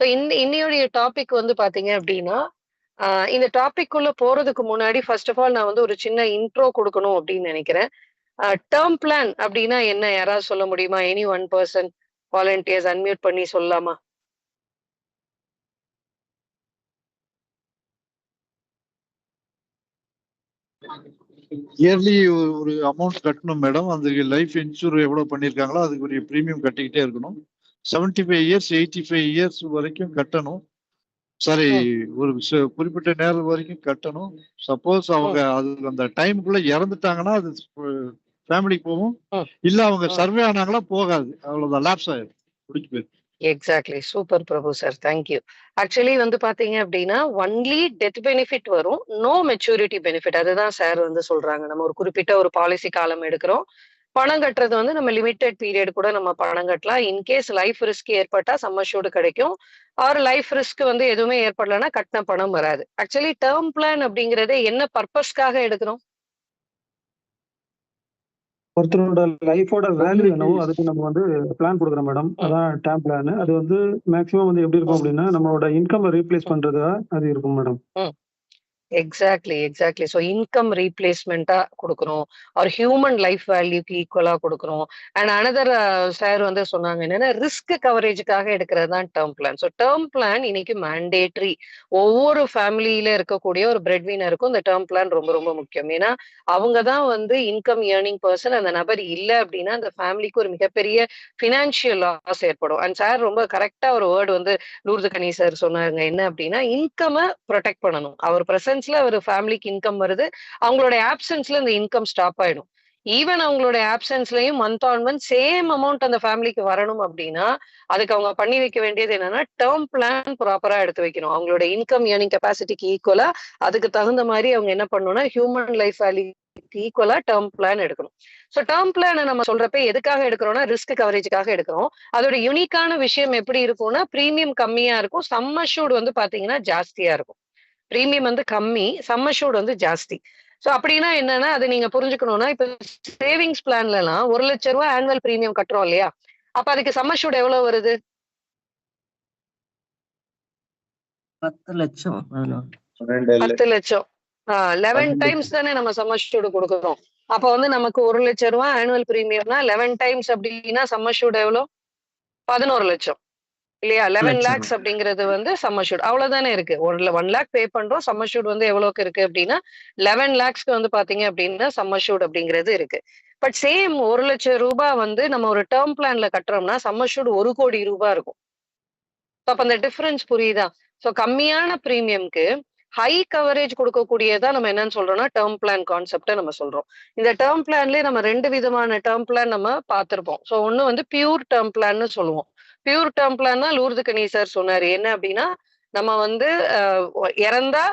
So இந்த இன்னையுடைய topic வந்து பாத்தீங்க அப்படின்னா, இந்த இந்த டாபிக்குள்ள போறதுக்கு முன்னாடி ஃபர்ஸ்ட் ஆஃப் ஆல் நான் வந்து ஒரு சின்ன இன்ட்ரோ கொடுக்கணும் அப்படின்னு நினைக்கிறேன் டேர்ம் பிளான் அப்படின்னா என்ன? யாராவது சொல்ல முடியுமா? Any one person volunteers unmute பண்ணி சொல்லலாமா? இயர்லி ஒரு அமௌண்ட் கட்டணும் மேடம். அதுக்கு லைஃப் இன்சூர் எவ்வளவு பண்ணியிருக்காங்களோ ஒரு ப்ரீமியம் கட்டிக்கிட்டே இருக்கணும். 75 இயர்ஸ், 85 இயர்ஸ் வரைக்கும் கட்டணும். சாரி. ஒரு குறிப்பிட்ட நேரம் வரைக்கும் கட்டணும். சப்போஸ் அவங்க. அது அந்த டைம்க்குள்ள இறந்துட்டாங்கன்னா, அது ஃப ஃபேமிலிக்கு போகும். இல்ல அவங்க. சர்வே ஆனாங்களா போகாது. அவ்வளவுதான் லாப்ஸ் ஆயிரும். முடிஞ்சு போயிரும். Exactly. Super Prabhu sir. Thank you. Actually வந்து பாத்தீங்க அப்படின்னா, ஒன்லி டெத் பெனிஃபிட் வரும். No maturity benefit. அதுதான் சார் வந்து சொல்றாங்க. நம்ம ஒரு குறிப்பிட்ட ஒரு பாலிசி காலம் எடுக்கிறோம். பணம் கட்டுறது வந்து நம்ம லிமிட்டட் பீரியட் கூட நம்ம பணம் கட்டலாம். இன்கேஸ் லைஃப் ரிஸ்க் ஏற்பட்டா சம் அஷ்யூர்ட் கிடைக்கும். ஆர் லைஃப் ரிஸ்க் வந்து எதுவுமே ஏற்படலன்னா கட்டுன பணம் வராது. ஆக்சுவலி டெர்ம் பிளான் அப்படிங்கிறதே என்ன பர்ப்பஸ்க்காக எடுக்கிறோம்? ஒருத்தரோட லைஃபோட வேல்யூ என்னவோ அதுக்கு நம்ம வந்து பிளான் குடுக்குறோம் மேடம். அதான் டேர்ம் பிளான். அது வந்து மேக்ஸிமம் வந்து எப்படி இருக்கும். அப்படின்னா, நம்மளோட இன்கம்ம ரீப்ளேஸ். பண்றதா அது இருக்கும் madam. Exactly, exactly. So income ரீப்ளேஸ்மெண்ட்டாக கொடுக்குறோம் ஆர் ஹியூமன் லைஃப் வேல்யூக்கு ஈக்குவலா கொடுக்குறோம் அண்ட் அனதர் சார் வந்து சொன்னாங்க என்னன்னா, ரிஸ்க் கவரேஜுக்காக எடுக்கிறது தான் term plan. So term plan இன்னைக்கு மேண்டேட்ரி ஒவ்வொரு ஃபேமிலியில இருக்கக்கூடிய ஒரு பிரெட் வின்னருக்கும் இந்த டேர்ம் பிளான் ரொம்ப ரொம்ப முக்கியம். ஏன்னா, அவங்க தான் வந்து இன்கம் ஏர்னிங் பர்சன் அந்த நபர் இல்லை அப்படின்னா, அந்த ஃபேமிலிக்கு ஒரு மிகப்பெரிய ஃபினான்ஷியல் லாஸ் ஏற்படும். அண்ட் சார் ரொம்ப கரெக்டாக ஒரு வேர்டு வந்து லூர்து கனி சார் சொன்னாங்க. என்ன அப்படின்னா, இன்கமை ப்ரொடெக்ட் பண்ணணும். அவர் பிரசன்ஸ்ல ஒரு ஃபேமிலிக்கு இன்கம் வருது. அவங்களோட ஆப்சன்ஸ்ல இந்த இன்கம் ஸ்டாப் ஆயிடும். ஈவன் அவங்களோட ஆப்சன்ஸ்லயும் month on month same amount அந்த ஃபேமிலிக்கு வரணும் அப்படின்னா, அதுக்கு அவங்க பண்ணி வைக்க வேண்டியது என்னன்னா, டேர்ம் பிளான் ப்ராப்பரா எடுத்து வைக்கணும். அவங்களோட இன்கம் ஏர்னிங் கெப்பாசிட்டிக்கு ஈக்குவலா அதுக்கு தகுந்த மாதிரி அவங்க என்ன பண்ணணும்னா, ஹியூமன் லைஃப் வேல்யூக்கு ஈக்குவலா டேர்ம் பிளான் எடுக்கணும். ஸோ டேர்ம் பிளான நம்ம சொல்றப்ப எதுக்காக எடுக்கிறோம்னா, ரிஸ்க் கவரேஜ்க்காக எடுக்கிறோம். அதோட யூனிக்கான விஷயம் எப்படி இருக்கும்னா, பிரீமியம் கம்மியா இருக்கும். சம் அஷ்யூர்ட் வந்து பாத்தீங்கன்னா ஜாஸ்தியா இருக்கும். பிரீமியம் வந்து கம்மி. சம் அஷ்யூர்ட் வந்து ஜாஸ்தி. ஸோ அப்படின்னா என்னன்னா, அத நீங்க புரிஞ்சுக்கணும்னா, இப்ப சேவிங்ஸ் பிளான்லலாம் ரூ. 1,00,000 ஆனுவல் பிரீமியம் கட்டுறோம் இல்லையா? அப்ப அதுக்கு சம் அஷ்யூர்ட் எவ்வளவு வருது? 10,00,000 ஆமா. 10,00,000 ஆ 11 டைம்ஸ் தானே நம்ம சம் அஷ்யூர்ட் குடுக்குறோம். அப்ப வந்து நமக்கு ரூ. 1,00,000 ஆனுவல் பிரீமியம்னா 11 டைம்ஸ் அப்படின்னா சம் அஷ்யூர்ட் எவ்வளோ? 11,00,000 இல்லையா? 11 லட்சம். லேக்ஸ் அப்படிங்கிறது வந்து சம் அஷ்யூர்ட். அவ்வளவுதானே இருக்கு. ஒரு 1 லேக் பே பண்றோம். சம் அஷ்யூர்ட் வந்து எவ்வளவுக்கு இருக்கு அப்படின்னா, 11 லேக்ஸ்க்கு வந்து பாத்தீங்க அப்படின்னா, சம் அஷ்யூர்ட் அப்படிங்கிறது இருக்கு. பட் சேம் ரூ. 1,00,000 வந்து நம்ம ஒரு டெர்ம் பிளான்ல கட்டுறோம்னா, சம் அஷ்யூர்ட் ரூ. 1,00,00,000 இருக்கும். ஸோ அப்ப அந்த டிஃபரன்ஸ் புரியுதா? ஸோ கம்மியான பிரீமியம்க்கு ஹை கவரேஜ் குடுக்கக்கூடியதா நம்ம என்னன்னு சொல்றோம்னா, டெர்ம் பிளான் கான்செப்ட்ட நம்ம சொல்றோம். இந்த டெர்ம் பிளான்லயே நம்ம 2 விதமான டெர்ம் பிளான் நம்ம பார்த்திருப்போம். ஸோ ஒண்ணு வந்து பியூர் டெர்ம் பிளான்னு சொல்லுவோம். பியூர் டேர்ம் பிளான் தான் லூர்து கனி சார் சொன்னாரு. என்ன அப்படின்னா, நம்ம வந்து இறந்தா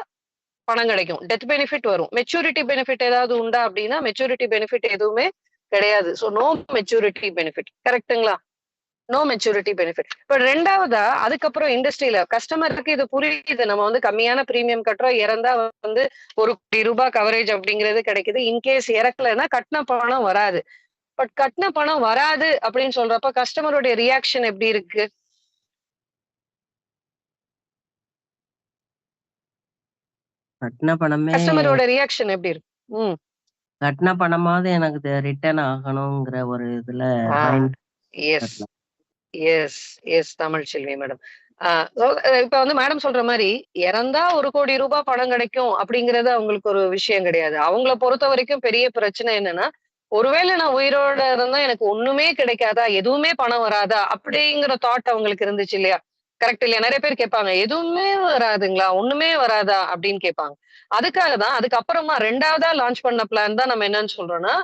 பணம் கிடைக்கும். டெத் பெனிஃபிட் வரும். மெச்சூரிட்டி பெனிஃபிட் ஏதாவது உண்டா அப்படின்னா, மெச்சூரிட்டி பெனிஃபிட் எதுவுமே கிடையாது. So no maturity benefit. கரெக்டுங்களா நோ மெச்சூரிட்டி பெனிஃபிட். இப்ப ரெண்டாவதா அதுக்கப்புறம் இண்டஸ்ட்ரியில கஸ்டமருக்கு இது புரியுது. நம்ம வந்து கம்மியான பிரீமியம் கட்டுறோம். இறந்தா வந்து ஒரு கோடி ரூபாய் கவரேஜ் அப்படிங்கிறது கிடைக்குது. இன்கேஸ் இறக்கலன்னா கட்டுன பணம் வராது. பட் கட்டுன பணம் வராது அப்படின்னு சொல்றப்ப கஸ்டமருடைய ரியாக்ஷன் எப்படி இருக்கு? கட்டுன பணமே கஸ்டமரோட ரியாக்ஷன் எப்படி இருக்கு? ம். கட்டுன பணமாவது எனக்கு ரிட்டர்ன் ஆகணுங்கிற ஒரு இதுல yes. Yes, yes Tamilselvi madam. Ah so இப்ப வந்து மேடம் சொல்ற மாரி, இறந்தா ரூ. 1,00,00,000 பணம் கிடைக்கும் அப்படிங்கிறது அவங்களுக்கு ஒரு விஷயம் கிடையாது. அவங்கள பொறுத்தவரைக்கும் பெரிய பிரச்சனை என்னன்னா, ஒருவேளை நான் உயிரோட இருந்தா எனக்கு ஒண்ணுமே கிடைக்காதா? எதுவுமே பணம் வராதா? அப்படிங்கிற தாட் அவங்களுக்கு இருந்துச்சு இல்லையா? கரெக்ட் இல்லையா? நிறைய பேர் கேட்பாங்க. எதுவுமே வராதுங்களா? ஒண்ணுமே வராதா? அப்படின்னு கேட்பாங்க. அதுக்காக தான் அதுக்கப்புறமா ரெண்டாவதா லான்ச் பண்ண பிளான் தான் நம்ம என்னன்னு சொல்றோம்னா,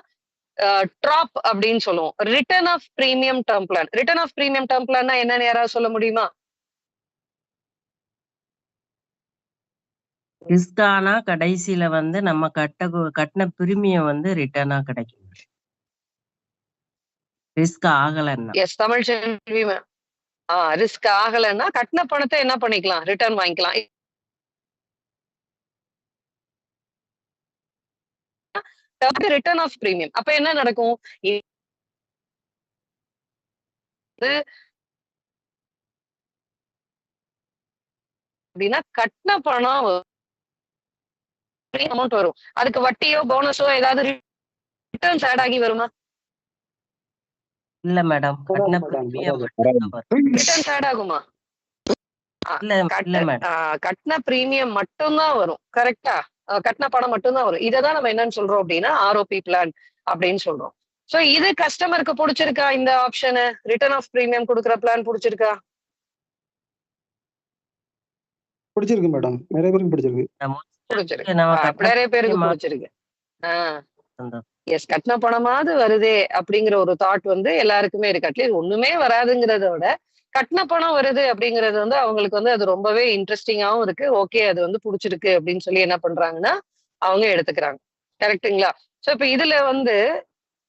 ட்ராப் அப்படின்னு சொல்லுவோம். Return of premium term plan. Return of premium term பிளான்னா என்னன்னு யாராவது சொல்ல முடியுமா? ரிஸ்க் கடைசியில வந்து நம்ம கட்ட கட்டின பிரிமியம் வந்து ரிட்டர்னா கிடைக்கும். ரிஸ்க் ஆகலன்னா. Yes Tamilselvi ma'am. ஆ ரிஸ்க் ஆகலன்னா கட்டுன பணத்தை என்ன பண்ணிக்கலாம்? ரிட்டர்ன் வாங்கிக்கலாம். Return of premium. அப்ப என்ன நடக்கும்? அப்படின்னா கட்டின பணம் அமௌண்ட் வரும் அதுக்கு வட்டியோ போனஸோ ஏதாவது ரிட்டர்ன்ஸ் ஆட் ஆகி வருமா இல்ல மேடம் கட்டின பிரீமியம் வராது. மட்டும்தான் வரும் ரிட்டர்ன்ஸ் ஆட் ஆகுமா? இல்ல இல்ல கட்ட- மேடம் ஆஹ் கட்டின பிரீமியம் மட்டும்தான் வரும். கரெக்டா கட்டின பணம் மட்டும்தான் வரும். இததான் நம்ம என்னன்னு சொல்றோம் அப்படின்னா ஆர்ஓபி பிளான் அப்படின்னு சொல்றோம். சோ இது கஸ்டமருக்கு பிடிச்சிருக்கா இந்த ஆப்ஷனு ரிட்டர்ன் ஆஃப் பிரீமியம் கொடுக்குற பிளான் பிடிச்சிருக்கா? பிடிச்சிருக்கு மேடம் நிறைய பேருக்கு பிடிச்சிருக்கு. நிறைய பேருக்கு பிடிச்சிருக்கு. ஆஹ். எஸ் கட்டின பணமாவது வருதே அப்படிங்கிற ஒரு தாட் வந்து எல்லாருக்குமே இருக்கு. அட்லீஸ்ட் ஒண்ணுமே வராதுங்கிறத விட கட்டின பணம் வருது அப்படிங்கிறது வந்து அவங்களுக்கு வந்து அது ரொம்பவே இன்ட்ரெஸ்டிங்காவும் இருக்கு. ஓகே அது வந்து பிடிச்சிருக்கு அப்படின்னு சொல்லி என்ன பண்றாங்கன்னா அவங்க எடுத்துக்கிறாங்க. கரெக்ட்டுங்களா சோ இப்ப இதுல வந்து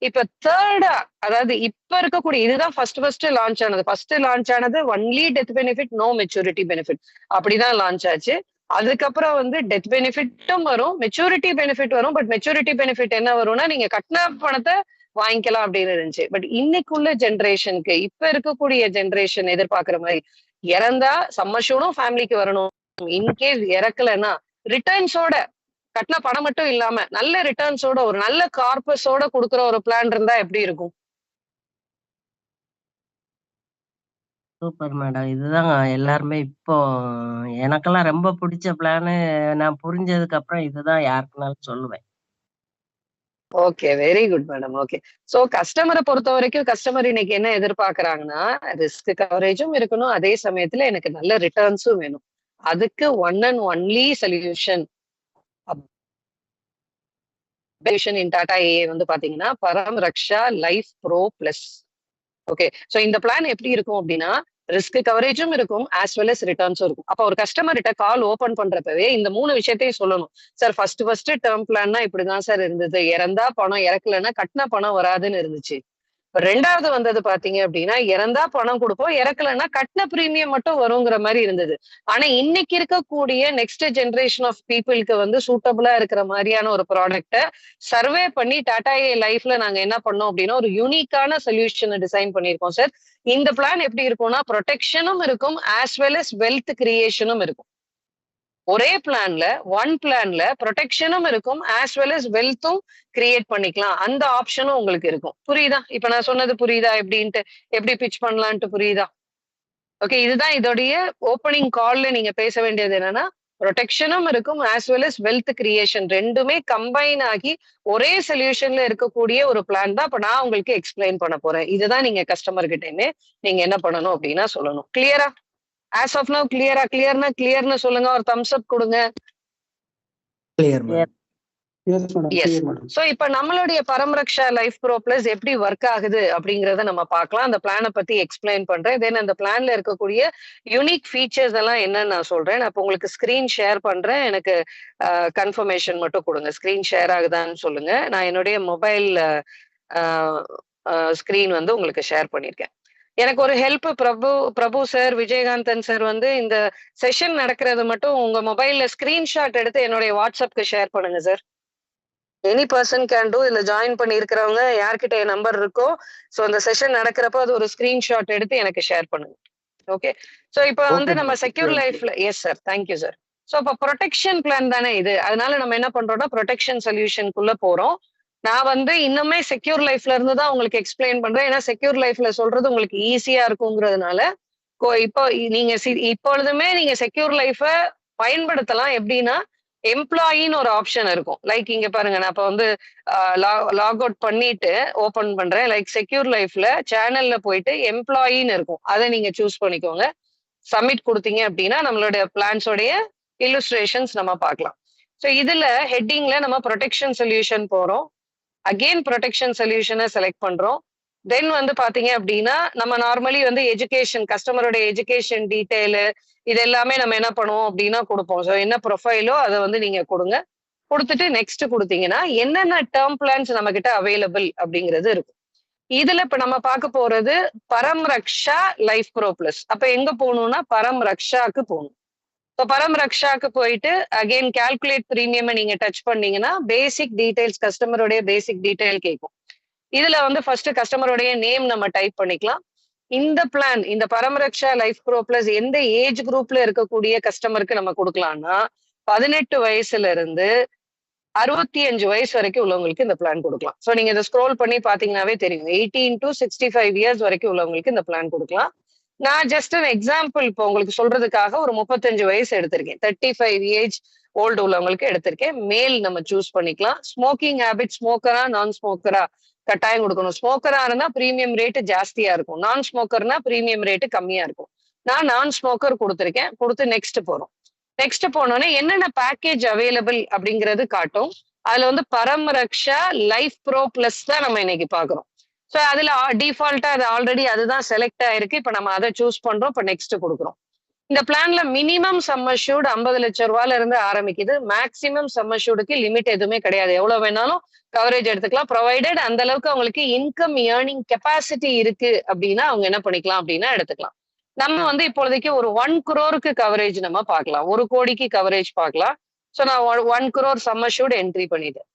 இப்ப தேர்டா அதாவது இப்ப இருக்கக்கூடிய இதுதான் ஃபர்ஸ்ட் ஃபர்ஸ்ட் லான்ச் ஆனது. ஃபர்ஸ்ட் லான்ச் ஆனது only death benefit no maturity benefit அப்படிதான் லான்ச் ஆச்சு. அதுக்கப்புறம் வந்து டெத் பெனிஃபிட்டும் வரும். மெச்சூரிட்டி பெனிஃபிட் வரும். பட் மெச்சூரிட்டி பெனிஃபிட் என்ன வரும்னா நீங்க கட்டின பணத்தை வாங்கிக்கலாம் அப்படின்னு இருந்துச்சு. பட் இன்னைக்குள்ள ஜென்ரேஷனுக்கு இப்ப இருக்கக்கூடிய ஜென்ரேஷன் எதிர்பார்க்கிற மாதிரி இறந்தா சம்மஷூனும் ஃபேமிலிக்கு வரணும். இன்கேஸ் இறக்கலன்னா ரிட்டர்ன்ஸோட கட்டின பணம் மட்டும் இல்லாம நல்ல ரிட்டர்ன்ஸோட ஒரு நல்ல கார்பஸோட கொடுக்குற ஒரு பிளான் இருந்தா எப்படி இருக்கும்? சூப்பர் மேடம் இதுதான் எல்லாருமே இப்போ எனக்கெல்லாம் ரொம்ப பிடிச்ச பிளானு நான் புரிஞ்சதுக்கு அப்புறம் இதுதான் யாருக்குனாலும் சொல்லுவேன். Okay very good madam. Okay. So கஸ்டமரை பொறுத்த வரைக்கும் கஸ்டமர் இன்னைக்கு என்ன எதிர்பார்க்கறாங்கன்னா ரிஸ்க் கவரேஜும் இருக்கணும். அதே சமயத்துல எனக்கு நல்ல ரிட்டர்ன்ஸும் வேணும். அதுக்கு one and only solution in Tata A வந்து பாத்தீங்கன்னா Param Raksha life pro plus okay. So இந்த பிளான் எப்படி இருக்கும் அப்படின்னா ரிஸ்க் கவரேஜும் இருக்கும் ஆஸ் வெல் அஸ் ரிட்டர்ன்ஸும் இருக்கும். அப்ப ஒரு கஸ்டமர்கிட்ட கால் ஓபன் பண்றப்பவே இந்த மூணு விஷயத்தையும் சொல்லணும். சார் ஃபர்ஸ்ட் ஃபர்ஸ்ட் டேர்ம் பிளான்னா இப்படிதான் சார் இருந்தது. இறந்தா பணம் இறக்கலைன்னா கட்டின பணம் வராதுன்னு இருந்துச்சு. ரெண்டாவது வந்தது பாத்தீங்க அப்படின்னா இறந்தா பணம் கொடுப்போம் இறக்கலன்னா கட்டின பிரீமியம் மட்டும் வருங்கிற மாதிரி இருந்தது. ஆனா இன்னைக்கு இருக்கக்கூடிய நெக்ஸ்ட் ஜென்ரேஷன் ஆஃப் பீப்புளுக்கு வந்து சூட்டபிளா இருக்கிற மாதிரியான ஒரு ப்ராடக்ட்டை சர்வே பண்ணி டாடா ஏ லைஃப்ல நாங்க என்ன பண்ணோம் அப்படின்னா ஒரு யூனிக்கான சொல்யூஷனை டிசைன் பண்ணியிருக்கோம் சார் இந்த பிளான் எப்படி இருக்கும்னா ப்ரொடெக்ஷனும் இருக்கும் ஆஸ் வெல் அஸ் வெல்த் கிரியேஷனும் இருக்கும். ஒரே பிளான்ல ஒன் பிளான்ல ப்ரொடெக்ஷனும் இருக்கும் ஆஸ் வெல் அஸ் வெல்த்தும் கிரியேட் பண்ணிக்கலாம். அந்த ஆப்ஷனும் உங்களுக்கு இருக்கும். புரியுதா? இப்ப நான் சொன்னது புரியுதா? எப்படின்ட்டு எப்படி பிச் பண்ணலான்ட்டு புரியுதா? ஓகே இதுதான் இதோடைய ஓப்பனிங் கால்ல நீங்க பேச வேண்டியது என்னன்னா ப்ரொடெக்ஷனும் இருக்கும் as well as wealth creation ரெண்டுமே கம்பைன் ஆகி ஒரே சொல்யூஷன்ல இருக்கக்கூடிய ஒரு பிளான் தான். இப்ப நான் உங்களுக்கு எக்ஸ்பிளைன் பண்ண போறேன். இதுதான் நீங்க கஸ்டமர் கிட்டயுமே நீங்க என்ன பண்ணணும் அப்படின்னா சொல்லணும். கிளியரா ஆஸ் ஆஃப் நவ் கிளியரா கிளியர்னா கிளியர்னு சொல்லுங்க. ஒரு தம்ஸ் அப் கொடுங்க. சோ இப்ப நம்மளுடைய பரம்ரக்ஷா லைஃப் ப்ரோ பிளஸ் எப்படி ஒர்க் ஆகுது அப்படிங்கறத நம்ம பார்க்கலாம். அந்த பிளானை பத்தி எக்ஸ்பிளைன் பண்றேன். தென் அந்த பிளான்ல இருக்கக்கூடிய யூனிக் ஃபீச்சர்ஸ் எல்லாம் என்னன்னு நான் சொல்றேன். நான் இப்ப உங்களுக்கு ஸ்கிரீன் ஷேர் பண்றேன். எனக்கு கன்ஃபர்மேஷன் மட்டும் கொடுங்க. ஸ்கிரீன் ஷேர் ஆகுதான்னு சொல்லுங்க. நான் என்னுடைய மொபைல் ஸ்கிரீன் வந்து உங்களுக்கு ஷேர் பண்ணிருக்கேன். எனக்கு ஒரு help Prabhu Prabhu sir Vijayakanthan sir வந்து இந்த செஷன் நடக்கிறது மட்டும் உங்க மொபைல்ல ஸ்கிரீன்ஷாட் எடுத்து என்னுடைய வாட்ஸ்அப்க்கு ஷேர் பண்ணுங்க sir any person can do இதுல ஜாயின் பண்ணி இருக்கிறவங்க யார்கிட்ட என் நம்பர் இருக்கோ ஸோ அந்த செஷன் நடக்கிறப்போ அது ஒரு ஸ்கிரீன்ஷாட் எடுத்து எனக்கு ஷேர் பண்ணுங்க. ஓகே ஸோ இப்போ வந்து நம்ம. செக்யூர். லைஃப்ல yes sir thank you sir so இப்போ ப்ரொடெக்ஷன் பிளான் தானே இது? அதனால நம்ம என்ன பண்றோம்னா ப்ரொடெக்ஷன் சொல்யூஷனுக்குள்ள போறோம். நான் வந்து இன்னுமே செக்யூர் லைஃப்ல இருந்து தான் உங்களுக்கு எக்ஸ்பிளைன் பண்றேன். ஏன்னா செக்யூர் லைஃப்ல சொல்றது உங்களுக்கு ஈஸியா இருக்குங்கிறதுனால இப்போ நீங்க சி- இப்பொழுதுமே நீங்க செக்யூர் லைஃபை பயன்படுத்தலாம். எப்படின்னா எம்ப்ளாயின்னு ஒரு ஆப்ஷன் இருக்கும். லைக் இங்க பாருங்க நான் இப்போ வந்து லாக் அவுட் பண்ணிட்டு ஓபன் பண்றேன். லைக் செக்யூர் லைஃப்ல சேனல்ல போயிட்டு எம்ப்ளாயின்னு இருக்கும். அதை நீங்க சூஸ் பண்ணிக்கோங்க. சப்மிட் கொடுத்தீங்க அப்படின்னா நம்மளுடைய பிளான்ஸோடைய இல்லுஸ்ட்ரேஷன்ஸ் நம்ம பார்க்கலாம். ஸோ இதுல ஹெட்டிங்ல நம்ம ப்ரொடெக்ஷன் சொல்யூஷன் போறோம். அகெயின் ப்ரொடெக்ஷன் சொல்யூஷனை செலக்ட் பண்றோம். தென் வந்து பாத்தீங்க அப்படின்னா நம்ம நார்மலி வந்து எஜுகேஷன் கஸ்டமரோட எஜுகேஷன் டீட்டெயிலு இது எல்லாமே நம்ம என்ன பண்ணுவோம் அப்படின்னா கொடுப்போம். ஸோ என்ன ப்ரொஃபைலோ அதை வந்து நீங்க கொடுங்க. கொடுத்துட்டு நெக்ஸ்ட் கொடுத்தீங்கன்னா என்னென்ன டேர்ம் பிளான்ஸ் நம்ம கிட்ட அவைலபிள் அப்படிங்கிறது இருக்கும். இதுல இப்ப நம்ம பார்க்க போறது பரம் ரக்ஷா லைஃப் ப்ரோ பிளஸ் அப்ப எங்க போகணும்னா பரம் ரக்ஷாக்கு போகணும். இப்போ பரம் ரக்ஷாக்கு போயிட்டு அகைன் கால்குலேட் ப்ரீமியம் நீங்க டச் பண்ணீங்கன்னா பேசிக் டீடைல்ஸ் கஸ்டமருடைய பேசிக் டீடைல் கேட்கும் இதுல வந்து ஃபர்ஸ்ட் கஸ்டமருடைய நேம் நம்ம டைப் பண்ணிக்கலாம். இந்த பிளான் இந்த பரமரக்ஷா லைஃப் ப்ரோ பிளஸ் எந்த ஏஜ் குரூப்ல இருக்கக்கூடிய கஸ்டமருக்கு நம்ம கொடுக்கலாம்னா பதினெட்டு வயசுல இருந்து அறுபத்தி அஞ்சு வயசு வரைக்கும் உள்ளவங்களுக்கு இந்த பிளான் கொடுக்கலாம். ஸோ நீங்க இதை ஸ்க்ரோல் பண்ணி பாத்தீங்கன்னாவே தெரியும். Eighteen to sixty five years வரைக்கும் உள்ளவங்களுக்கு இந்த பிளான் கொடுக்கலாம். நான் ஜஸ்ட் an எக்ஸாம்பிள் இப்போ உங்களுக்கு சொல்றதுக்காக ஒரு முப்பத்தஞ்சு வயசு எடுத்திருக்கேன். தேர்ட்டி ஃபைவ் ஏஜ் ஓல்டு உள்ளவங்களுக்கு எடுத்திருக்கேன். மேல் நம்ம சூஸ் பண்ணிக்கலாம். ஸ்மோக்கிங் ஹேபிட் ஸ்மோக்கரா நான் ஸ்மோக்கரா கட்டாயம் கொடுக்கணும். ஸ்மோக்கரா இருந்தா ப்ரீமியம் ரேட்டு ஜாஸ்தியா இருக்கும். நான் ஸ்மோக்கர்னா ப்ரீமியம் ரேட்டு கம்மியா இருக்கும். நான் நான் ஸ்மோக்கர் கொடுத்துருக்கேன். கொடுத்து நெக்ஸ்ட் போறோம். நெக்ஸ்ட் போனோடனே என்னென்ன பேக்கேஜ் அவைலபிள் அப்படிங்கிறது காட்டும். அதுல வந்து பரமரக்ஷா லைஃப் ப்ரோ பிளஸ் தான் நம்ம இன்னைக்கு பாக்குறோம் ஸோ அதுல டிஃபால்ட்டா அது ஆல்ரெடி அதுதான் செலக்ட் ஆயிருக்கு. இப்ப நம்ம அதை சூஸ் பண்றோம். இப்ப நெக்ஸ்ட் கொடுக்குறோம். இந்த பிளான்ல மினிமம் சம்மர்ஷூட் ஐம்பது லட்சம் ரூபாயில இருந்து ஆரம்பிக்குது. மேக்சிமம் சம்மர்ஷூடுக்கு லிமிட் எதுவுமே கிடையாது. எவ்வளவு வேணாலும் கவரேஜ் எடுத்துக்கலாம். ப்ரொவைடட் அந்த அளவுக்கு அவங்களுக்கு இன்கம் ஏர்னிங் கெப்பாசிட்டி இருக்கு அப்படின்னா அவங்க என்ன பண்ணிக்கலாம் அப்படின்னா எடுத்துக்கலாம். நம்ம வந்து இப்பொழுதைக்கு ஒரு ஒன் குரோருக்கு கவரேஜ் நம்ம பார்க்கலாம். ஒரு கோடிக்கு கவரேஜ் பார்க்கலாம். ஸோ நான் ஒன் குரோர் சம்மர்ஷூட் என்ட்ரி பண்ணிட்டேன்.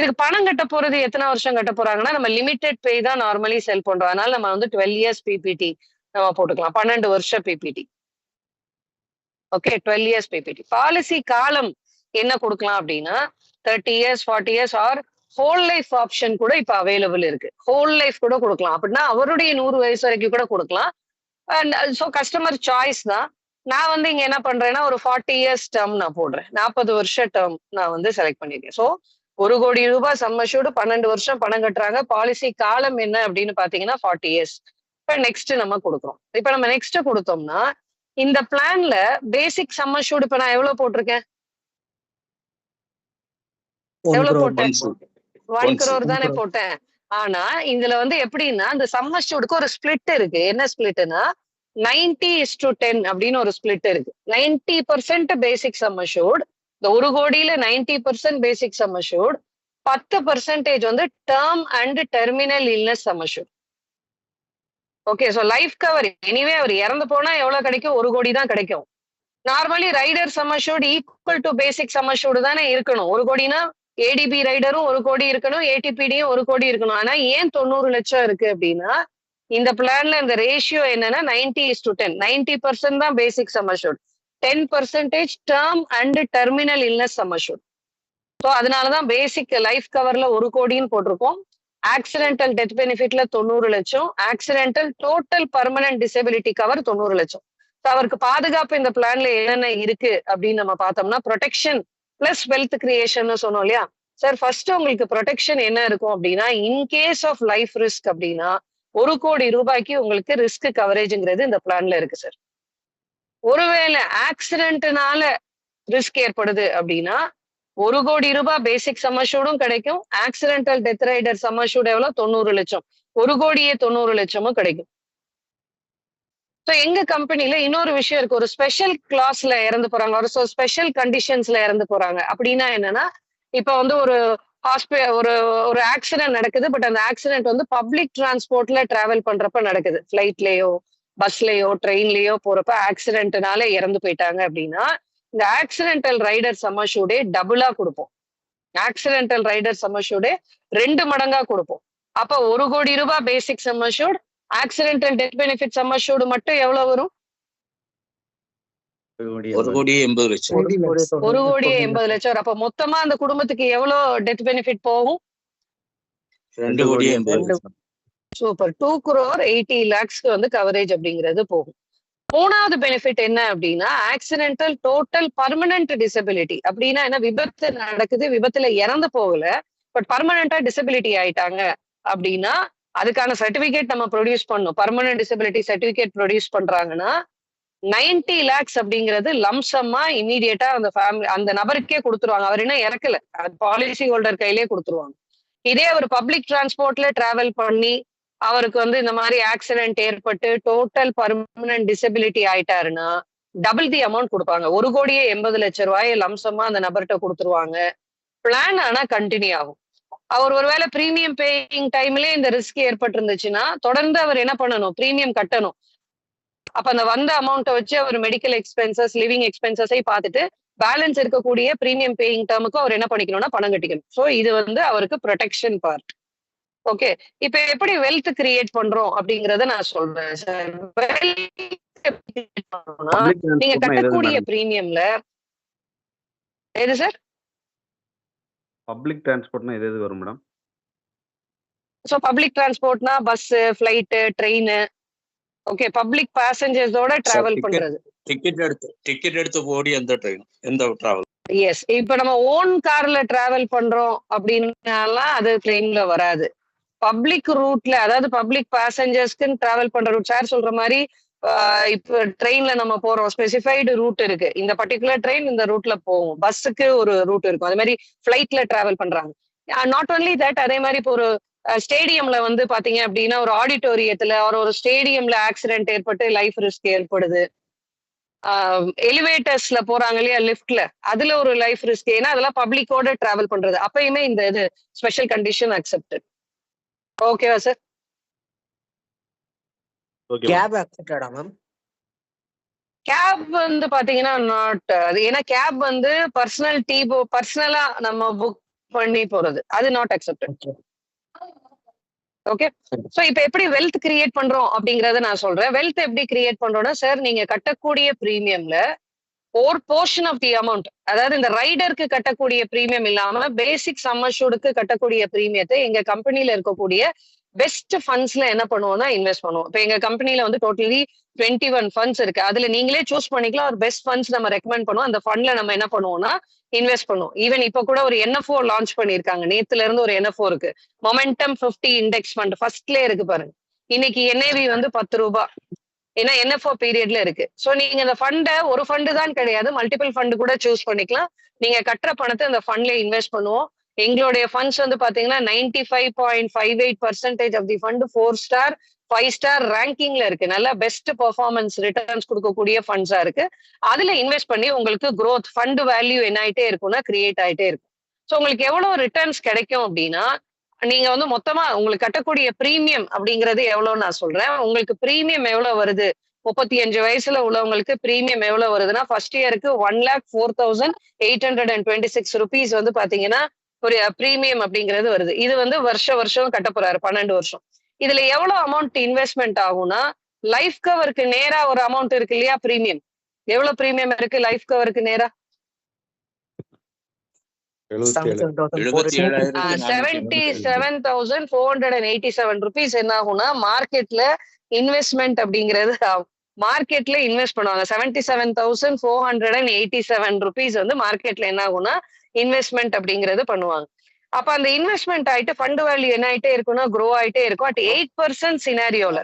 இதுக்கு பணம் கட்ட போறது எத்தனை வருஷம் கட்ட போறாங்கன்னா நம்ம லிமிடெட் பே தான் நார்மலி செல் பண்றோம். அதனால நம்ம வந்து டுவெல் இயர்ஸ் பிபிடி நம்ம போட்டுக்கலாம். பன்னெண்டு வருஷம் PPT okay twelve years PPT policy காலம் என்ன கொடுக்கலாம் அப்படின்னா thirty years forty years or whole life option கூட இப்ப அவைலபிள் இருக்கு. ஹோல் லைஃப் கூட கொடுக்கலாம். அப்படின்னா அவருடைய நூறு வயசு வரைக்கும் கூட கொடுக்கலாம். ஸோ கஸ்டமர் சாய்ஸ் தான். நான் வந்து இங்க என்ன பண்றேன்னா ஒரு ஃபார்ட்டி இயர்ஸ் டேர்ம் நான் போடுறேன். நாற்பது வருஷ டேர்ம் நான் வந்து செலக்ட் பண்ணிருக்கேன் ஸோ ஒரு கோடி ரூபாய் சம்மஷூடு பன்னெண்டு வருஷம் பணம் கட்டுறாங்க. பாலிசி காலம் என்ன அப்படின்னு பாத்தீங்கன்னா ஃபார்ட்டி இயர்ஸ் இப்ப நெக்ஸ்ட் நம்ம கொடுக்குறோம். இப்ப நம்ம நெக்ஸ்ட் கொடுத்தோம்னா இந்த பிளான்ல பேசிக் சம்மஷூடு இப்ப நான் எவ்வளவு போட்டிருக்கேன்? எவ்வளவு. போட்டேன்? One crore. தானே போட்டேன். ஆனா இதுல வந்து எப்படின்னா இந்த சம்மர்ஷூடுக்கு ஒரு ஸ்பிளிட் இருக்கு. என்ன ஸ்பிளிட்னா நைன்டி இஸ் டு டென் அப்படின்னு ஒரு ஸ்பிளிட் இருக்கு. நைன்டி பர்சன்ட் பேசிக் சம்மர்ஷூட் இந்த ஒரு கோடியில ninety percent basic sum assured பத்து பர்சன்டேஜ் வந்து term and terminal illness sum assured okay so life cover anyway அவர் இறந்து போனா எவ்வளவு கிடைக்கும்? ஒரு கோடி தான் கிடைக்கும். Normally rider sum assured equal to basic sum assured தானே இருக்கணும். ஒரு கோடினா ஏடிபி ரைடரும் ஒரு கோடி இருக்கணும் ஏடிபிடியும் ஒரு கோடி இருக்கணும். ஆனா ஏன் தொண்ணூறு லட்சம் இருக்கு அப்படின்னா இந்த பிளான்ல இந்த ரேஷியோ என்னன்னா ninety is to ten ninety percent தான் basic sum assured ten percentage term and terminal illness sum assured so அதனாலதான் பேசிக் லைஃப் கவர்ல ஒரு கோடின்னு போட்டிருக்கோம். ஆக்சிடென்டல் டெத் பெனிஃபிட்ல தொண்ணூறு லட்சம். Accidental total permanent disability cover தொண்ணூறு லட்சம். ஸோ அவருக்கு பாதுகாப்பு இந்த பிளான்ல என்னென்ன இருக்கு அப்படின்னு நம்ம பார்த்தோம்னா ப்ரொடெக்ஷன் பிளஸ் வெல்த் கிரியேஷன் சொன்னோம் இல்லையா? சார் ஃபர்ஸ்ட் உங்களுக்கு ப்ரொடெக்ஷன் என்ன இருக்கும் அப்படின்னா இன்கேஸ் ஆஃப் லைஃப் ரிஸ்க் அப்படின்னா ஒரு கோடி ரூபாய்க்கு உங்களுக்கு ரிஸ்க் கவரேஜ்ங்கிறது இந்த பிளான்ல இருக்கு சார் ஒருவேளை ஆக்சிடென்ட்னால ரிஸ்க் ஏற்படுது அப்படின்னா ஒரு கோடி ரூபாய் பேசிக் சமஷூடும் கிடைக்கும். ஆக்சிடென்டல் டெத் ரைடர் சமஷூட் எவ்வளவு தொண்ணூறு லட்சம். ஒரு கோடியே தொண்ணூறு லட்சமும் கிடைக்கும். ஸோ எங்க கம்பெனில இன்னொரு விஷயம் இருக்கு. ஒரு ஸ்பெஷல் கிளாஸ்ல இறந்து போறாங்க. ஒரு ஸ்பெஷல் கண்டிஷன்ஸ்ல இறந்து போறாங்க. அப்படின்னா என்னன்னா இப்ப வந்து ஒரு ஹாஸ்பி ஒரு ஒரு ஆக்சிடென்ட் நடக்குது. பட் அந்த ஆக்சிடென்ட் வந்து பப்ளிக் டிரான்ஸ்போர்ட்ல டிராவல் பண்றப்ப நடக்குது. ஃபிளைட்லயோ பஸ்லயோ ட்ரெயின்லயோ போறப்ப ஆக்சிடென்ட்னால இறந்து போயிட்டாங்க அப்படின்னா இந்த ஆக்சிடென்டல் ரைடர் சம்மர்ஷூடே டபுளா கொடுப்போம். ஆக்சிடென்டல் ரைடர் சம்மர்ஷூடே ரெண்டு மடங்கா கொடுப்போம். அப்ப ஒரு கோடி ரூபாய் basic sum assured accidental death benefit sum assured மட்டும் எவ்வளவு வரும்? ஒரு கோடி எண்பது லட்சம். ஒரு கோடியே எண்பது லட்சம். வரும் அப்ப மொத்தமா அந்த குடும்பத்துக்கு எவ்வளவு டெத் பெனிஃபிட் போகும்? ரெண்டு கோடி எண்பது லட்சம். சூப்பர் டூ குரோர் எயிட்டி லேக்ஸ்க்கு வந்து கவரேஜ் அப்படிங்கிறது போகும். மூணாவது பெனிஃபிட் என்ன அப்படின்னா ஆக்சிடென்டல் டோட்டல் பர்மனன்ட் டிசபிலிட்டி அப்படின்னா என்ன? விபத்து நடக்குது விபத்துல இறந்து போகல பட் பர்மனண்டா டிசபிலிட்டி ஆயிட்டாங்க அப்படின்னா அதுக்கான சர்டிபிகேட் நம்ம ப்ரொடியூஸ் பண்ணணும். பர்மனன்ட் டிசபிலிட்டி சர்டிபிகேட் ப்ரொடியூஸ் பண்றாங்கன்னா நைன்டி லேக்ஸ் அப்படிங்கிறது லம்சமா இமீடியட்டா அந்த ஃபேமிலி அந்த நபருக்கே கொடுத்துருவாங்க. அவர் என்ன இறக்கல. அது பாலிசி ஹோல்டர் கையிலே கொடுத்துருவாங்க. இதே அவர் பப்ளிக் டிரான்ஸ்போர்ட்ல டிராவல் பண்ணி அவருக்கு வந்து இந்த மாதிரி ஆக்சிடென்ட் ஏற்பட்டு டோட்டல் பர்மனன்ட் டிசபிலிட்டி ஆயிட்டாருன்னா டபுள் தி அமௌண்ட் கொடுப்பாங்க. ஒரு கோடியே எண்பது லட்சம் ரூபாய் லம்சமா அந்த நபர்கிட்ட கொடுத்துருவாங்க. பிளான் ஆனா கண்டினியூ ஆகும். அவர் ஒருவேளை பிரீமியம் பேயிங் டைம்லயே இந்த ரிஸ்க் ஏற்பட்டிருந்துச்சுன்னா தொடர்ந்து அவர் என்ன பண்ணணும்? பிரீமியம் கட்டணும். அப்ப அந்த வந்த அமௌண்ட்டை வச்சு அவர் மெடிக்கல் எக்ஸ்பென்சஸ் லிவிங் எக்ஸ்பென்சஸை பார்த்துட்டு பேலன்ஸ் இருக்கக்கூடிய பிரீமியம் பேயிங் டேர்முக்கு அவர் என்ன பண்ணிக்கணும்னா பணம் கட்டிக்கணும். ஸோ இது வந்து அவருக்கு ப்ரொடெக்ஷன் பார்ட் ஓகே இப்ப எப்படி வெல்த் கிரியேட் பண்றோம் அப்படிங்கறத நான் சொல்றேன் சார் நீங்க கட்டக்கூடிய பிரீமியம்ல எது சார் பப்ளிக் டிரான்ஸ்போர்ட்னா எது எது வரும் madam so public டிரான்ஸ்போர்ட்னா bus flight train okay public பேசஞ்சர்ஸோட travel பண்றது. டிக்கெட் எடுத்து டிக்கெட் எடுத்து போடி எந்த ட்ரெயின் எந்த டிராவல் எஸ் இப்ப நம்ம ஓன் கார்ல டிராவல் பண்றோம் அப்படின்னாலாம் அது ட்ரெயின்ல வராது. பப்ளிக் ரூட்ல அதாவது பப்ளிக் பேசஞ்சர்ஸ்க்குன்னு டிராவல் பண்ற ரூட் சார் சொல்ற மாதிரி இப்போ இப்ப ட்ரெயின்ல நம்ம போறோம். ஸ்பெசிஃபைடு ரூட் இருக்கு. இந்த பர்டிகுலர் ட்ரெயின் இந்த ரூட்ல போவோம் பஸ்ஸுக்கு ஒரு ரூட் இருக்கும். அதே மாதிரி ஃபிளைட்ல டிராவல் பண்றாங்க. நாட் ஒன்லி தட் அதே மாதிரி இப்போ ஒரு ஸ்டேடியம்ல வந்து பாத்தீங்க அப்படின்னா ஒரு ஆடிட்டோரியத்துல ஒரு ஒரு ஸ்டேடியம்ல ஆக்சிடென்ட் ஏற்பட்டு லைஃப் ரிஸ்க் ஏற்படுது. எலிவேட்டர்ஸ்ல போறாங்க இல்லையா லிஃப்ட்ல அதுல ஒரு லைஃப் ரிஸ்க் ஏன்னா அதெல்லாம் பப்ளிக்கோட டிராவல் பண்றது. அப்பயுமே இந்த இது ஸ்பெஷல் கண்டிஷன் அக்செப்டட் ஓகேவா சார் கேப் அக்செப்டடா மேம் கேப் வந்து பாத்தீங்கன்னா நாட் அது ஏன்னா கேப் வந்து பர்சனல் டீ பர்சனலா நம்ம புக் பண்ணி போறது. அது நாட் அக்செப்டட் ஓகே சோ இப்ப எப்படி வெல்த் கிரியேட் பண்றோம் அப்படிங்கறத நான் சொல்றேன். வெல்த் எப்படி கிரியேட் பண்றோம்னா சார் நீங்க கட்டக்கூடிய பிரீமியம்ல ஒரு போர்ஷன் ஆஃப் தி அமௌண்ட் அதாவது இந்த ரைடருக்கு கட்டக்கூடிய பிரீமியம் இல்லாம பேசிக் சம்மர்ஷூடுக்கு கட்டக்கூடிய பிரீமியத்தை எங்க கம்பெனில இருக்கக்கூடிய பெஸ்ட் ஃபண்ட்ஸ்ல என்ன பண்ணுவோம்னா இன்வெஸ்ட் பண்ணுவோம். இப்போ எங்க கம்பெனில வந்து டோட்டலி டுவெண்ட்டி ஒன் ஃபண்ட்ஸ் இருக்கு. அதுல நீங்களே சூஸ் பண்ணிக்கலாம். ஒரு பெஸ்ட் ஃபண்ட்ஸ் நம்ம ரெக்கமெண்ட் பண்ணுவோம். அந்த ஃபண்ட்ல நம்ம என்ன பண்ணுவோம்னா இன்வெஸ்ட் பண்ணுவோம். ஈவன் இப்ப கூட ஒரு என்எஃப்ஓ லான்ச் பண்ணிருக்காங்க நேத்துல இருந்து ஒரு என்எஃப்ஓ இருக்கு. மொமெண்டம் 50 இண்டெக்ஸ் ஃபண்ட் ஃபர்ஸ்ட்ல இருக்கு பாருங்க. இன்னைக்கு என்ஏவி வந்து பத்து ரூபாய் ஏன்னா என்எஃப்ஓ பீரியட்ல இருக்கு. ஸோ நீங்க இந்த ஃபண்டை ஒரு ஃபண்டு தான் கிடையாது. மல்டிபிள் ஃபண்டு கூட சூஸ் பண்ணிக்கலாம். நீங்க கட்டுற பணத்தை இந்த ஃபண்ட்ல இன்வெஸ்ட் பண்ணுவோம். எங்களுடைய ஃபண்ட்ஸ் வந்து பாத்தீங்கன்னா ninety five point five eight percentage of the fund four star five star ரேங்கிங்ல இருக்கு. நல்ல பெஸ்ட் பெர்ஃபார்மன்ஸ் ரிட்டர்ன்ஸ் கொடுக்கக்கூடிய ஃபண்ட்ஸா இருக்கு. அதுல இன்வெஸ்ட் பண்ணி உங்களுக்கு க்ரோத் ஃபண்ட் வேல்யூ என்ன ஆயிட்டே இருக்கும்னா கிரியேட் ஆயிட்டே இருக்கும். ஸோ உங்களுக்கு எவ்வளவு ரிட்டர்ன்ஸ் கிடைக்கும் அப்படின்னா நீங்க வந்து மொத்தமா உங்களுக்கு கட்டக்கூடிய பிரீமியம் அப்படிங்கிறது எவ்வளவு நான் சொல்றேன். உங்களுக்கு பிரீமியம் எவ்வளவு வருது? முப்பத்தி அஞ்சு வயசுல உள்ளவங்களுக்கு பிரீமியம் எவ்வளவு வருதுன்னா ஃபர்ஸ்ட் இயருக்கு one lakh four thousand eight hundred and twenty six rupees வந்து பாத்தீங்கன்னா ஒரு பிரீமியம் அப்படிங்கிறது வருது. இது வந்து வருஷ வருஷம் கட்ட போறாரு பன்னெண்டு வருஷம். இதுல எவ்வளவு அமௌண்ட் இன்வெஸ்ட்மெண்ட் ஆகும்னா லைஃப் கவருக்கு நேரா ஒரு அமௌண்ட் இருக்கு இல்லையா பிரீமியம் எவ்வளவு பிரீமியம் இருக்கு லைஃப் கவருக்கு நேரா எழுபத்தி ஏழாயிரத்தி seventy seven thousand four hundred and eighty seven rupees என்ன ஆகும்னா மார்க்கெட்ல இன்வெஸ்ட்மெண்ட் அப்படிங்கிறது மார்க்கெட்ல இன்வெஸ்ட் பண்ணுவாங்க. Seventy seven thousand four hundred and eighty seven rupees வந்து மார்க்கெட்ல என்ன ஆகும்னா இன்வெஸ்ட்மெண்ட் அப்படிங்கிறது பண்ணுவாங்க. அப்ப அந்த இன்வெஸ்ட்மெண்ட் ஆயிட்டு ஃபண்ட் வேல்யூ என்ன ஆயிட்டே இருக்கும்னா க்ரோ ஆயிட்டே இருக்கும். அட் எயிட் பர்சன்ட் சினாரியோல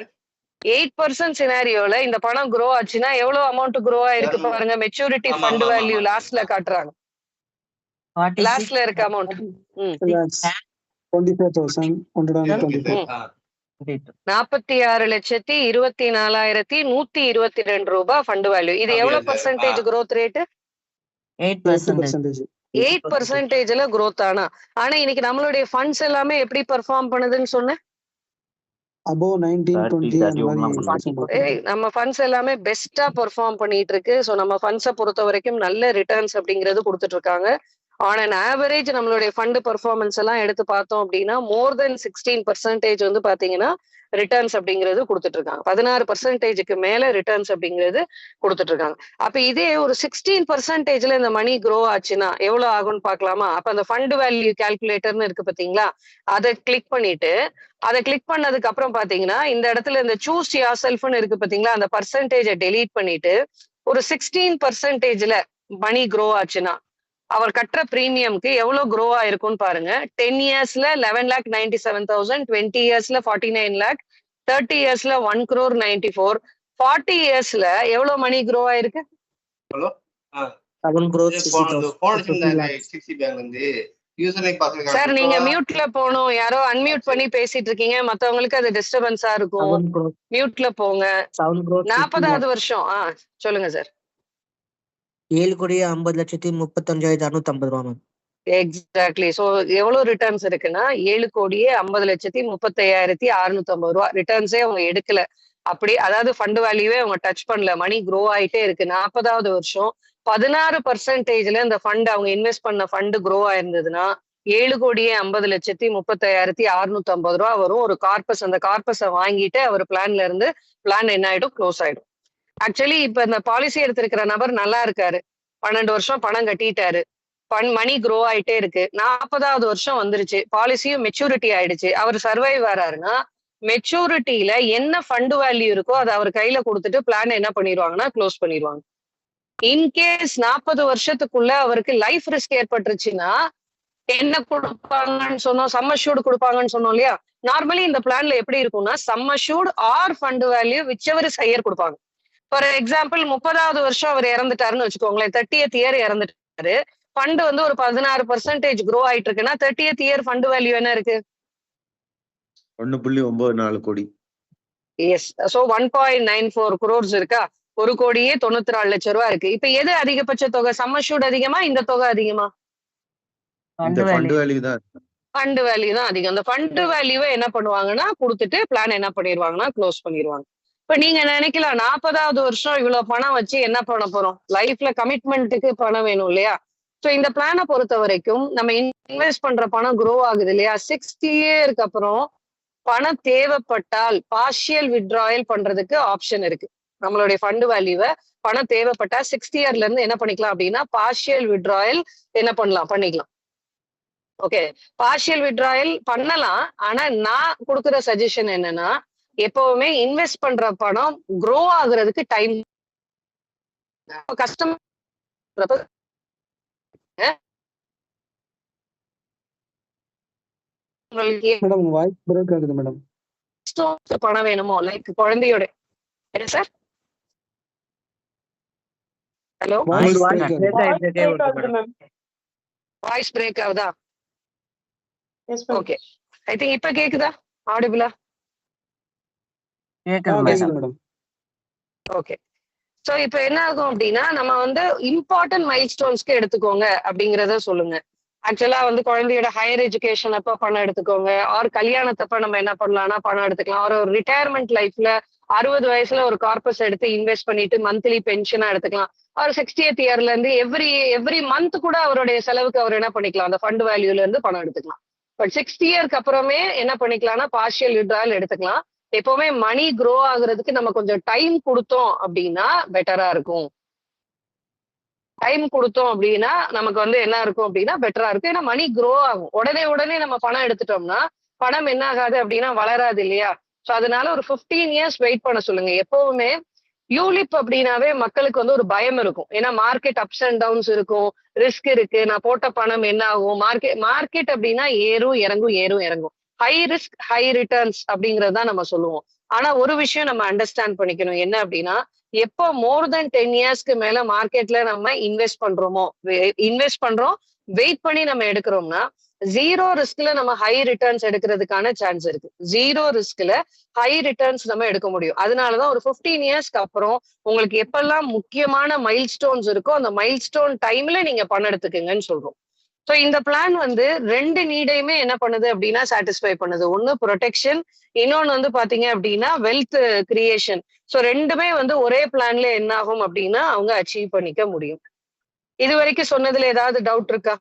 எயிட் பர்சன்ட் சினாரியோல இந்த பணம் க்ரோ ஆச்சுன்னா எவ்வளவு அமௌண்ட் க்ரோ ஆயிருக்கு பாருங்க மெச்சூரிட்டி ஃபண்ட் வேல்யூ. லாஸ்ட்ல காட்டுறாங்க. லாஸ்ட்ல இருக்க அமௌண்ட் நாற்பத்தி ஆறு லட்சத்தி இருபத்தி நாலாயிரத்தி நூத்தி இருபத்தி ரெண்டு ரூபாய் ஃபண்ட் வேல்யூ இது எவ்வளவு பர்சன்டேஜ் growth ரேட் எயிட் பர்சன்டேஜ்ல growth ஆனா. ஆனா இன்னைக்கு நம்மளுடைய ஃபண்ட்ஸ் எல்லாமே எப்படி பெர்ஃபார்ம் பண்ணுதுன்னு சொன்னேன் அபோவ் நைன்டீன் 30, டுவெண்ட்டி அந்த 31 மாதிரி ஏய் நம்ம ஃபண்ட்ஸ் எல்லாமே பெஸ்டா பெர்ஃபார்ம் பண்ணிட்டு இருக்கு. ஸோ நம்ம ஃபண்ட்ஸை பொறுத்த வரைக்கும் நல்ல ரிட்டர்ன்ஸ் அப்படிங்கிறது கொடுத்துட்டு இருக்காங்க. ஆன் அன் ஆவரேஜ் நம்மளுடைய ஃபண்ட் பெர்ஃபார்மன்ஸ் எல்லாம் எடுத்து பார்த்தோம் அப்படின்னா மோர் தென் சிக்ஸ்டீன் பர்சன்டேஜ் வந்து பாத்தீங்கன்னா ரிட்டர்ன்ஸ் அப்படிங்கிறது கொடுத்துட்டு இருக்காங்க பதினாறு பர்சன்டேஜுக்கு மேல ரிட்டர்ன்ஸ் அப்படிங்கிறது கொடுத்துட்டு இருக்காங்க அப்ப இதே ஒரு சிக்ஸ்டீன் பர்சன்டேஜ்ல இந்த மணி க்ரோ ஆச்சுன்னா எவ்வளவு ஆகும்னு பார்க்கலாமா? அப்ப அந்த ஃபண்ட் வேல்யூ கால்குலேட்டர்னு இருக்கு பாத்தீங்களா அதை கிளிக் பண்ணிட்டு அதை கிளிக் பண்ணதுக்கு அப்புறம் பாத்தீங்கன்னா இந்த இடத்துல இந்த சூஸ் யார் செல்ஃப்னு இருக்கு பாத்தீங்களா அந்த பர்சன்டேஜை டெலீட் பண்ணிட்டு ஒரு சிக்ஸ்டீன் பர்சன்டேஜ்ல மணி க்ரோ ஆச்சுன்னா அவர் கட்டுற பிரீமியம்க்கு எவ்வளவு க்ரோ ஆயிருக்கும்னு பாருங்க. டென் இயர்ஸ்ல eleven lakh ninety seven thousand twenty இயர்ஸ்ல ஃபார்ட்டி நைன் லேக் தேர்ட்டி இயர்ஸ்ல one crore ninety four forty இயர்ஸ்ல எவ்வளவு மணி க்ரோ ஆயிருக்கு? க்ரோர் சார் நீங்க மியூட்ல போகணும். யாரோ அன்மியூட் பண்ணி பேசிட்டு இருக்கீங்க. மத்தவங்களுக்கு அது டிஸ்டர்பன்ஸா இருக்கும். க்ரோர் மியூட்ல போங்க. க்ரோர் நாற்பதாவது வருஷம். ஆ சொல்லுங்க சார் ஏழு கோடியே ஐம்பது லட்சத்தி முப்பத்தஞ்சாயிரத்தி அறுநூத்தி ஐம்பது ரூபா மேம் எக்ஸாக்ட்லி சோ எவ்வளவு ரிட்டர்ன்ஸ் இருக்குன்னா ஏழு கோடியே ஐம்பது லட்சத்தி முப்பத்தையாயிரத்தி அறுநூத்தி ஐம்பது ரூபா ரிட்டர்ன்ஸே அவங்க எடுக்கல. அப்படி அதாவது ஃபண்ட் வேல்யூவே அவங்க டச் பண்ணல. மணி க்ரோ ஆயிட்டே இருக்கு. நாற்பதாவது வருஷம் பதினாறு பர்சன்டேஜ்ல இந்த ஃபண்ட் அவங்க இன்வெஸ்ட் பண்ண ஃபண்ட் க்ரோ ஆயிருந்ததுன்னா ஏழு கோடியே ஐம்பது லட்சத்தி முப்பத்தாயிரத்தி அறுநூத்தி ஐம்பது ரூபா வரும். ஒரு கார்பஸ் அந்த கார்பஸை வாங்கிட்டு அவர் பிளான்ல இருந்து பிளான் என்ன ஆயிடும்? க்ளோஸ் ஆயிடும். ஆக்சுவலி இப்ப இந்த பாலிசி எடுத்திருக்கிற நபர் நல்லா இருக்காரு. பன்னெண்டு வருஷம் பணம் கட்டிட்டாரு. பண் மணி க்ரோ ஆயிட்டே இருக்கு. நாற்பதாவது வருஷம் வந்துருச்சு. பாலிசியும் மெச்சூரிட்டி ஆயிடுச்சு. அவர் சர்வைவ் ஆறாருன்னா மெச்சூரிட்டியில என்ன ஃபண்ட் வேல்யூ இருக்கோ அதை அவர் கையில கொடுத்துட்டு பிளான் என்ன பண்ணிடுவாங்கன்னா க்ளோஸ் பண்ணிடுவாங்க. இன்கேஸ் நாற்பது வருஷத்துக்குள்ள அவருக்கு லைஃப் ரிஸ்க் ஏற்பட்டுருச்சுன்னா என்ன கொடுப்பாங்கன்னு சொன்னோம்? சம்மஷூடு கொடுப்பாங்கன்னு சொன்னோம் இல்லையா? நார்மலி இந்த பிளான்ல எப்படி இருக்கும்னா sum assured or fund value which whichever higher கொடுப்பாங்க. ஃபார் எக்ஸாம்பிள் முப்பதாவது வருஷம் அவர் இறந்துட்டாருன்னு வச்சுக்கோங்களேன். தேர்ட்டியத் இயர் இறந்துட்டாரு. ஃபண்ட் வந்து ஒரு பதினாறு பர்சன்டேஜ் க்ரோ ஆயிட்டு இருக்குன்னா தேர்ட்டியத் இயர் ஃபண்ட் வேல்யூ என்ன இருக்கு? ஒண்ணு புள்ளி ஒன்பது நாலு crore. Yes so one point nine four crores இருக்கா? ஒரு கோடியே தொண்ணூத்தி நாலு லட்சம் ரூபா இருக்கு. இப்ப எது அதிகபட்ச தொகை? சம்மஷூட் அதிகமா? இந்த தொகை அதிகமா? இந்த ஃபண்ட் ஃபண்ட் வேல்யூ வேல்யூ தான். இருக்கு. ஃபண்ட் வேல்யூ தான் அதிகம். அந்த ஃபண்ட் வேல்யூவை என்ன பண்ணுவாங்கன்னா கொடுத்துட்டு பிளான் என்ன பண்ணிடுவாங்கன்னா க்ளோஸ் பண்ணிடுவாங்க. இப்ப நீங்க நினைக்கலாம் நாற்பதாவது வருஷம் இவ்வளவு பணம் வச்சு என்ன பண்ண போறோம்? லைஃப்ல கமிட்மெண்ட்டுக்கு பணம் வேணும் இல்லையா? ஸோ இந்த பிளானை பொறுத்த வரைக்கும் நம்ம இன்வெஸ்ட் பண்ற பணம் க்ரோ ஆகுது இல்லையா? சிக்ஸ்டி இயருக்கு அப்புறம் பணம் தேவைப்பட்டால் பார்ஷியல் விட்ராயல் பண்றதுக்கு ஆப்ஷன் இருக்கு. நம்மளுடைய ஃபண்டு வேல்யூவை பணம் தேவைப்பட்டா சிக்ஸ்டி இயர்ல இருந்து என்ன பண்ணிக்கலாம் அப்படின்னா பார்ஷியல் விட்ராயல் என்ன பண்ணலாம்? பண்ணிக்கலாம். ஓகே பார்ஷியல் வித்ட்ராயல் பண்ணலாம். ஆனா நான் கொடுக்குற சஜஷன் என்னன்னா எப்பவுமே இன்வெஸ்ட் பண்ற பணம் க்ரோ ஆகுறதுக்கு டைம் கஷ்டம் உங்களுக்கு மேடம் வாய்ஸ் பிரேக் ஆகுது மேடம். எவ்வளவு பணம் வேணுமோ? லைக் குழந்தையோட. என்ன sir hello voice voice break ஆகுது. ஓகே ஐ திங்க் இப்ப கேக்குதா? ஆடிபிளா மேடம் ஓகே சோ இப்போ என்ன ஆகும் அப்படின்னா நம்ம வந்து இம்பார்ட்டன்ட் மைல் ஸ்டோன்ஸ்க்கு எடுத்துக்கோங்க அப்படிங்கறத சொல்லுங்க. ஆக்சுவலா வந்து குழந்தையோட ஹையர் எஜுகேஷன் அப்ப பணம் எடுத்துக்கோங்க. ஆர் கல்யாணத்தப்ப நம்ம என்ன பண்ணலாம்னா பணம் எடுத்துக்கலாம். ஒரு ரிட்டையர்மெண்ட் லைஃப்ல அறுபது வயசுல ஒரு கார்பஸ் எடுத்து இன்வெஸ்ட் பண்ணிட்டு மந்த்லி பென்ஷனா எடுத்துக்கலாம். ஒரு சிக்ஸ்டியத் இயர்ல இருந்து எவ்ரி எவ்ரி மந்த் கூட அவருடைய செலவுக்கு அவர் என்ன பண்ணிக்கலாம். அந்த ஃபண்ட் வேல்யூல இருந்து பணம் எடுத்துக்கலாம். பட் சிக்ஸ்டி இயர்க்கு அப்புறமே என்ன பண்ணிக்கலாம்னா பார்ஷியல் விட்ராயல் எடுத்துக்கலாம். எப்பவுமே மணி க்ரோ ஆகுறதுக்கு நம்ம கொஞ்சம் டைம் கொடுத்தோம் அப்படின்னா பெட்டரா இருக்கும். டைம் கொடுத்தோம் அப்படின்னா நமக்கு வந்து என்ன இருக்கும் அப்படின்னா பெட்டரா இருக்கும். ஏன்னா மணி க்ரோ ஆகும். உடனே உடனே நம்ம பணம் எடுத்துட்டோம்னா பணம் என்ன ஆகாது அப்படின்னா வளராது இல்லையா? ஸோ அதனால ஒரு 15 இயர்ஸ் வெயிட் பண்ண சொல்லுங்க. எப்பவுமே யூலிப் அப்படின்னாவே மக்களுக்கு வந்து ஒரு பயம் இருக்கும். ஏன்னா மார்க்கெட் அப்ஸ் அண்ட் டவுன்ஸ் இருக்கும். ரிஸ்க் இருக்கு. நான் போட்ட பணம் என்ன ஆகும்? மார்க்கெட் மார்க்கெட் அப்படின்னா ஏறும் இறங்கும் ஏறும் இறங்கும். ஹை ரிஸ்க் ஹை ரிட்டர்ன்ஸ் அப்படிங்கறத நம்ம சொல்லுவோம். ஆனா ஒரு விஷயம் நம்ம அண்டர்ஸ்டாண்ட் பண்ணிக்கணும். என்ன அப்படின்னா எப்போ மோர் தென் டென் இயர்ஸ்க்கு மேல மார்க்கெட்ல நம்ம இன்வெஸ்ட் பண்றோமோ இன்வெஸ்ட் பண்றோம் வெயிட் பண்ணி நம்ம எடுக்கிறோம்னா ஜீரோ ரிஸ்க்ல நம்ம ஹை ரிட்டர்ன்ஸ் எடுக்கிறதுக்கான சான்ஸ் இருக்கு. ஜீரோ ரிஸ்க்ல ஹை ரிட்டர்ன்ஸ் நம்ம எடுக்க முடியும். அதனாலதான் ஒரு 15 இயர்ஸ்க்கு அப்புறம் உங்களுக்கு எப்பெல்லாம் முக்கியமான மைல் ஸ்டோன்ஸ் இருக்கோ அந்த மைல் ஸ்டோன் டைம்ல நீங்க பணம் எடுத்துக்கங்கன்னு சொல்றோம். ஸோ இந்த பிளான் வந்து ரெண்டு நீடையுமே என்ன பண்ணுது அப்படின்னா சாட்டிஸ்ஃபை பண்ணுது. ஒன்று ப்ரொடெக்ஷன் இன்னொன்னு வந்து பாத்தீங்க அப்படின்னா வெல்த் கிரியேஷன் ஸோ ரெண்டுமே வந்து ஒரே பிளான்ல என்ன ஆகும் அப்படின்னா அவங்க அச்சீவ் பண்ணிக்க முடியும். இது வரைக்கும் சொன்னதுல ஏதாவது டவுட் இருக்கா?